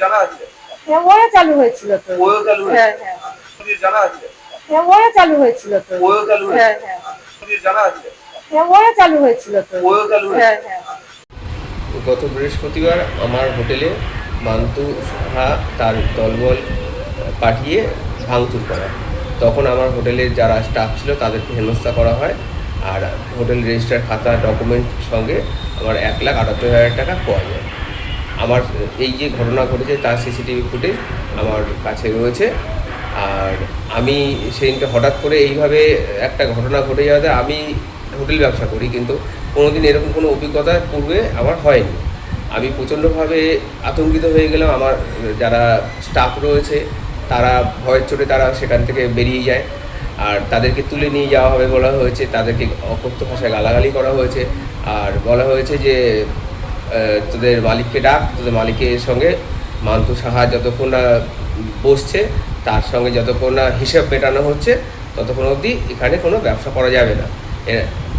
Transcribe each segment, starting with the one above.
জানা আছে হ্যাঁ ওরা চালু হয়েছিল তো। হ্যাঁ হ্যাঁ। জানা আছে? হ্যাঁ ওরা চালু হয়েছিল তো। হ্যাঁ হ্যাঁ। জানা আছে? হ্যাঁ ওরা চালু হয়েছিল তো। ওয়ো চালু হয়েছে হ্যাঁ হ্যাঁ। গত বৃহস্পতিবার আমার হোটেলে মান্তু সাহা তার দলবল পাঠিয়ে ভাঙচুর করা। তখন আমার হোটেলে যারা স্টাফ ছিল তাদেরকে হেনস্থা করা হয়। আর হোটেল রেজিস্টার খাতা ডকুমেন্ট সঙ্গে আমার এক লাখ আটাত্তর হাজার টাকা পাওয়া যায়। আমার এই যে ঘটনা ঘটেছে তার সিসিটিভি ফুটেজ আমার কাছে রয়েছে। আর আমি সেদিনকে হঠাৎ করে এইভাবে একটা ঘটনা ঘটে যাওয়াতে আমি হোটেল ব্যবসা করি, কিন্তু কোনোদিন এরকম কোনো অভিজ্ঞতা পূর্বে আমার হয়নি। আমি প্রচণ্ডভাবে আতঙ্কিত হয়ে গেলাম। আমার যারা স্টাফ রয়েছে, তারা ভয়ের চোটে তারা সেখান থেকে বেরিয়ে যায়। আর তাদেরকে তুলে নিয়ে যাওয়া হবে বলা হয়েছে। তাদেরকে অকথ্য ভাষায় গালাগালি করা হয়েছে। আর বলা হয়েছে যে তোদের মালিককে ডাক, তোদের মালিকের সঙ্গে মান্তু সাহা যতক্ষণ না বসছে, তার সঙ্গে যতক্ষণ না হিসাব মেটানো হচ্ছে, ততক্ষণ অবধি এখানে কোনো ব্যবসা করা যাবে না।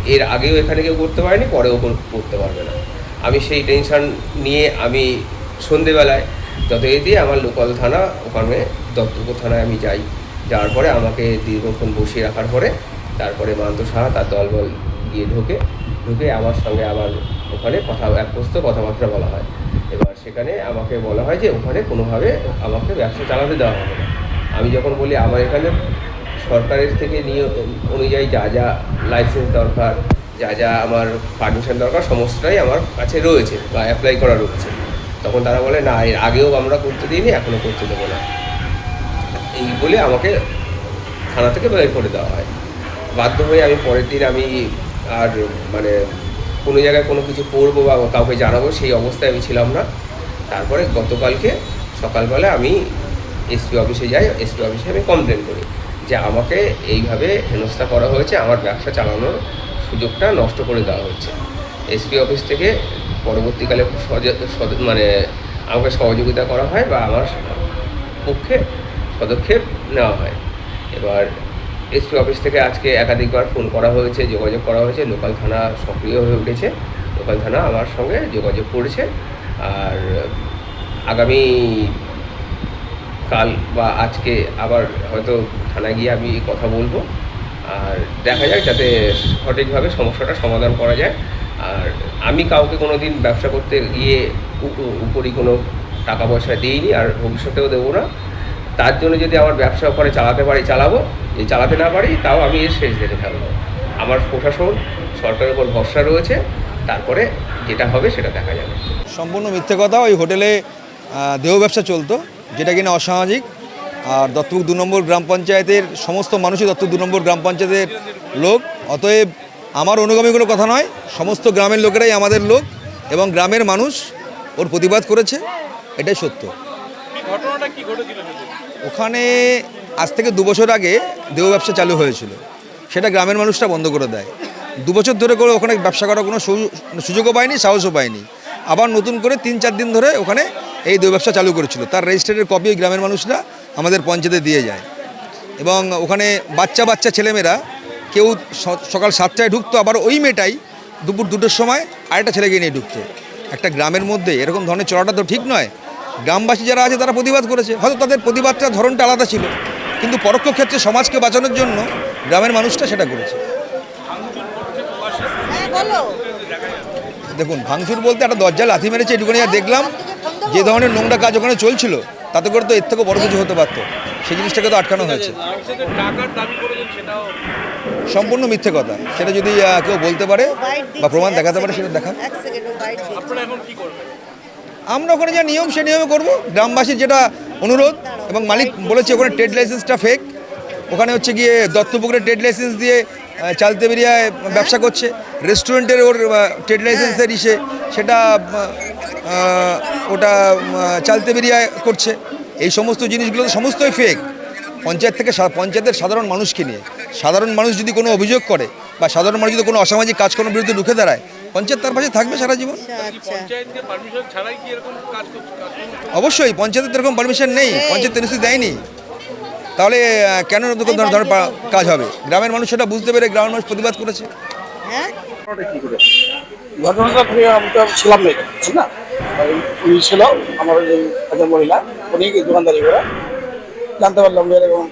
এর- আগেও এখানে কেউ করতে পারেনি, পরেও করতে পারবে না। আমি সেই টেনশন নিয়ে আমি সন্ধেবেলায় যথারীতি আমার লোকাল থানা, ওখানে দত্তপুর থানায় আমি যাই। যাওয়ার পরে আমাকে দীর্ঘক্ষণ বসিয়ে রাখার পরে, তারপরে মান্ত সাহা তার দলবল গিয়ে ঢোকে। ঢুকে আমার সঙ্গে আবার ওখানে কথা এক প্রস্ত কথাবার্তা বলা হয়। এবার সেখানে আমাকে বলা হয় যে, ওখানে কোনোভাবে আমাকে ব্যবসা চালাতে দেওয়া হবে না। আমি যখন বলি, আমার এখানে সরকারের থেকে নিয়ম অনুযায়ী যা যা লাইসেন্স দরকার, যা যা আমার পারমিশন দরকার, সমস্তটাই আমার কাছে রয়েছে বা অ্যাপ্লাই করা রয়েছে। তখন তারা বলে, না, এর আগেও আমরা করতে দিইনি এখনও করতে দেবো না। এই বলে আমাকে থানা থেকে বের করে দেওয়া হয়। বাধ্য হয়ে আমি পরের দিন আমি আর মানে কোনো জায়গায় কোনো কিছু পড়ব বা কাউকে জানাব, সেই অবস্থায় আমি ছিলাম না। তারপরে গতকালকে সকালবেলা আমি এসপি অফিসে যাই, এসপি অফিসে আমি কমপ্লেন করি যে আমাকে এইভাবে হেনস্থা করা হয়েছে, আমার ব্যবসা চালানোর সুযোগটা নষ্ট করে দেওয়া হচ্ছে এসপি অফিস থেকে পরবর্তীকালে মানে আমাকে সহযোগিতা করা হয় বা আমার পক্ষে পদক্ষেপ নেওয়া হয়। এবার এসপি অফিস থেকে আজকে একাধিকবার ফোন করা হয়েছে, যোগাযোগ করা হয়েছে। লোকাল থানা সক্রিয় হয়ে উঠেছে। লোকাল থানা আমার সঙ্গে যোগাযোগ করেছে। আর আগামী কাল বা আজকে আবার হয়তো থানায় গিয়ে আমি কথা বলব। আর দেখা যাক যাতে সঠিকভাবে সমস্যাটা সমাধান করা যায়। আর আমি কাউকে কোনো দিন ব্যবসা করতে গিয়ে উপ- উপরি কোনো টাকা পয়সা দিইনি, আর ভবিষ্যতেও দেবো না। তার জন্য যদি আমার ব্যবসা ওখানে চালাতে পারি চালাবো। যদি চালাতে না পারি তাও আমি এর শেষ দেখে থাকব। আমার প্রশাসন সরকারের উপর ভরসা রয়েছে। তারপরে যেটা হবে সেটা দেখা যাবে। সম্পূর্ণ মিথ্যে কথা ওই হোটেলে দেহ ব্যবসা চলতো যেটা কিনা অসামাজিক। আর দত্তপুর দু নম্বর গ্রাম পঞ্চায়েতের সমস্ত মানুষই দত্তপুর দু নম্বর গ্রাম পঞ্চায়েতের লোক। অতএব আমার অনুগামী কোনো কথা নয় সমস্ত গ্রামের লোকেরাই আমাদের লোক এবং গ্রামের মানুষ ওর প্রতিবাদ করেছে এটাই সত্য। ওখানে আজ থেকে দু বছর আগে দেহ ব্যবসা চালু হয়েছিল। সেটা গ্রামের মানুষরা বন্ধ করে দেয়। দু বছর ধরে করে ওখানে ব্যবসা করার কোনো সুযোগও পায়নি, সাহসও পায়নি। আবার নতুন করে তিন চার দিন ধরে ওখানে এই দেহ ব্যবসা চালু করেছিল। তার রেজিস্টারের কপি ওই গ্রামের মানুষরা আমাদের পঞ্চায়েতে দিয়ে যায়। এবং ওখানে বাচ্চা বাচ্চা ছেলেমেয়েরা কেউ সকাল সাতটায় ঢুকতো, আবার ওই মেয়েটাই দুপুর দুটোর সময় আরেকটা ছেলেকে নিয়ে ঢুকতো। একটা গ্রামের মধ্যে এরকম ধরনের চলাটা তো ঠিক নয় গ্রামবাসী যারা আছে তারা প্রতিবাদ করেছে। হয়তো তাদের প্রতিবাদটার ধরনটা আলাদা ছিল। কিন্তু পরোক্ষ ক্ষেত্রে সমাজকে বাঁচানোর জন্য গ্রামের মানুষটা সেটা করেছে। দেখুন ভাঙচুর বলতে একটা দরজা লাথি মেরেছে এটুকুনি আর দেখলাম। যে ধরনের নোংরা কাজ ওখানে চলছিল তাতে করে তো এর থেকে বড় কিছু হতে পারতো। সেই জিনিসটাকে তো আটকানো হয়েছে। সম্পূর্ণ মিথ্যে কথা। সেটা যদি কেউ বলতে পারে বা প্রমাণ দেখাতে পারে সেটা দেখা আমরা ওখানে যা নিয়ম, সে নিয়মে করব। গ্রামবাসীর যেটা অনুরোধ এবং মালিক বলেছে ওখানে ট্রেড লাইসেন্সটা ফেক ওখানে হচ্ছে গিয়ে দত্তপুকুরের ট্রেড লাইসেন্স দিয়ে চালতে বেরিয়ায় ব্যবসা করছে। রেস্টুরেন্টের ওর ট্রেড লাইসেন্সের ইসে, সেটা ওটা চালতে বেরিয়ায় করছে। এই সমস্ত জিনিসগুলো তো সমস্তই ফেক পঞ্চায়েত থেকে পঞ্চায়েতের সাধারণ মানুষকে নিয়ে। সাধারণ মানুষ যদি কোনো অভিযোগ করে বা সাধারণ মানুষ যদি কোনো অসামাজিক কাজকর্মের বিরুদ্ধে রুখে দাঁড়ায় পঞ্চায়েত তার পাশে থাকবে সারা জীবন? আচ্ছা অবশ্যই পঞ্চায়েতের তো এরকম পারমিশন নেই। পঞ্চায়েত নিশ্চয়ই দেয়নি। তাহলে কেন এরকম ধরনের কাজ হবে? গ্রামের মানুষ সেটা বুঝতে পেরে গ্রামের মানুষ প্রতিবাদ করেছে। হ্যাঁ? ঘটনাটা থেকে আমি তো ছিলাম না এখানে বুঝছেন না? উনি ছিল আমার এই একজন মহিলা উনি দোকানদারি করে। জানতে পারলাম যে এরকম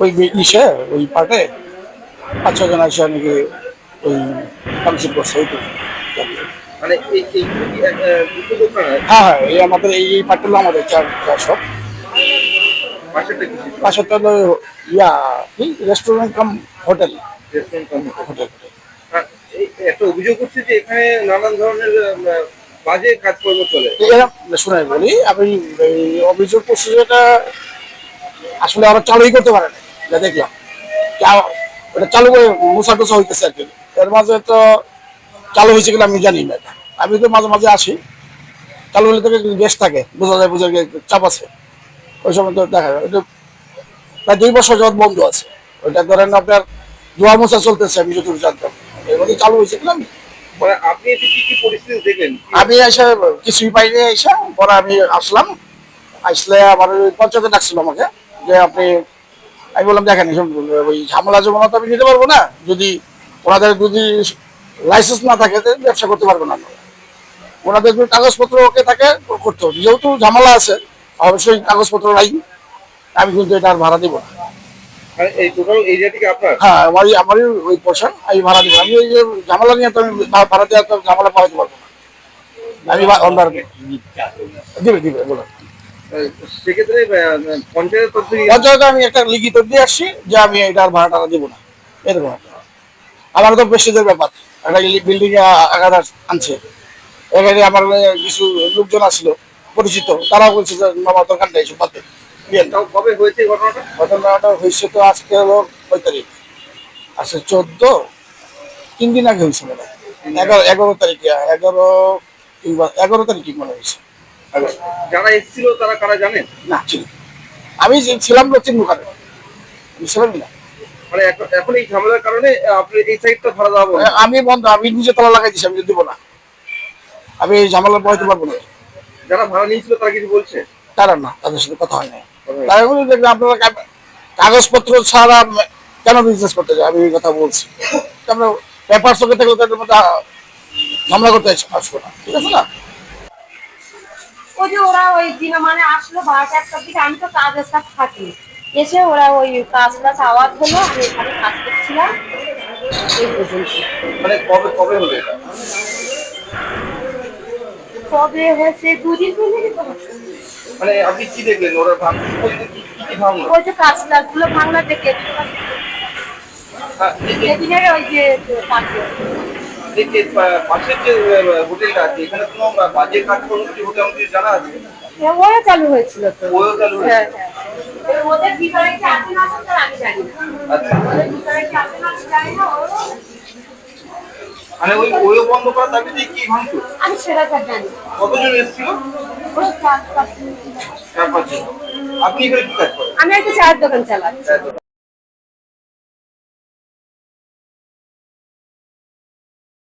ওই বি- ইসে ওই পার্টে পাঁচ ছজন আসে নাকি ওই করছে মানে এই হ্যাঁ হ্যাঁ এই আমাদের এই এই পার্টটা আমাদের চার চার সব। পাশেরটা হলো ইয়া কি restaurant cum hotel restaurant hotel একটা অভিযোগ যে এখানে নানান ধরনের বাজে কাজকর্ম চলে। বলি আমি অভিযোগ করছি যেটা আসলে চালুই করতে পারে না দেখলাম। ওটা চালু করে মুসা টুসা হইতেছে আর কি। এর মাঝে তো চালু হয়েছে কিনা আমি জানি না। আমি তো মাঝে মাঝে আসি। চালু হলে থেকে বেশ থাকে বোঝা যায় বোঝা যায় চাপ আছে। ওই সময় তো দেখা যায়। প্রায় দুই বছর যাবত বন্ধ আছে। ওইটা ধরেন আপনার জোয়া মোছা চলতেছে আমি যতটুকু জানতাম। এর মধ্যে চালু হয়েছে কিনা আমি? আপনি কি কি পরিস্থিতি দেখলেন? আমি এসে কিছুই পাইনি এসে। পরে আমি আসলাম। আসলে আমার পঞ্চায়েতে ডাকছিল আমাকে যে আপনি আমি বললাম দেখেন ওই ঝামেলা জমানো তো আমি নিতে পারব না। যদি ওনাদের যদি লাইসেন্স না থাকে ব্যবসা করতে পারব না। ওনাদের যদি কাগজপত্র ওকে থাকে ও করতে হবে। যেহেতু ঝামেলা আছে অবশ্যই কাগজপত্র নাই আমি কিন্তু এটা আর ভাড়া দিব না। মানে এই টোটাল এরিয়াটিকে আপনার? হ্যাঁ আমারই আমারই ওই পোর্শন আমি ভাড়া দিব আমি ওই যে ঝামেলা নিয়ে তো আমি ভাড়া তো ঝামেলা পাওয়াতে পারব না। আমি দিবে দিবে সেক্ষেত্রে পঞ্চায়েতে আমি একটা লিখিত দিয়ে আসছি যে আমি এটার ভাড়া টাড়া দিব না। এরকম একটা। আমার তো বেশিদের ব্যাপার। একটা বিল্ডিং আঘাত আনছে। এখানে আমার কিছু লোকজন আসলো পরিচিত। তারা বলছে যে মামা দরকার নেই সব বাদ দে। দিয়ে দাও। তাও কবে হয়েছে ঘটনাটা? ঘটনাটা হয়েছে তো আজকে হলো কয় তারিখ? আজকে চোদ্দ? তিন দিন আগে হয়েছে মনে এগারো এগারো তারিখে এগারো এগারো তারিখে মনে হয়েছে। যারা এসেছিল তারা কারা জানেন? না ছিল। আমি যে ছিলাম চিহ্ন কারণে আমি ছিলাম না? মানে এখন- এই ঝামেলার কারণে আপনি এই সাইডটা ভাড়া দেওয়া বন্ধ। আমি বন্ধ আমি নিজে তালা লাগাই দিছি আমি দিব না। আমি এই ঝামেলা বইতে পারব না। যারা ভাড়া নিয়েছিল তারা কিছু বলছে? তারা না তাদের সাথে কথা হয় না তারা বলে দেখবে আপনারা কাগজপত্র ছাড়া কেন বিজনেস করতে যায় আমি এই কথা বলছি। আমরা পেপার চোখে থাকলে তাদের মধ্যে ঝামেলা করতে আসব না। ঠিক আছে না? ওই যে ওরা ওই দিন মানে আসলো বারোটা একটার দিকে আমি তো কাজের সাথে থাকি। এসে ওরা ওই কাজ টাজ আওয়াজ হলো আমি এখানে কাজ করছিলাম। এই পর্যন্ত। মানে কবে কবে হলো এটা? কবে হয়েছে? দুদিন। মানে আপনি কি দেখলেন? ওরা ভাঙচুর করতে কি কি কি ভাঙলো? ওই যে কাজ টাজগুলো ভাঙলা দেখে। হ্যাঁ, ওই যে পাশের যে হোটেলটা আছে এখানে কোনো কিছু হতে জানা আছে? হ্যাঁ, ওরা চালু হয়েছিল তো। ওইও চালু হয়েছে? ওদের ভিতরে কি আছে না আছে আমি জানি না। আচ্ছা। ওদের ভিতরে কি আছে না আছে জানি না মানে ওই ওইও বন্ধ করার দাবিতে কি ভাঙচুর আমি সেটা স্যার জানি কতজন এসেছিল? চার পাঁচ জন। চার পাঁচজন। আপনি এখানে কি কাজ করেন? আমি একটা চায়ের দোকান চালাই।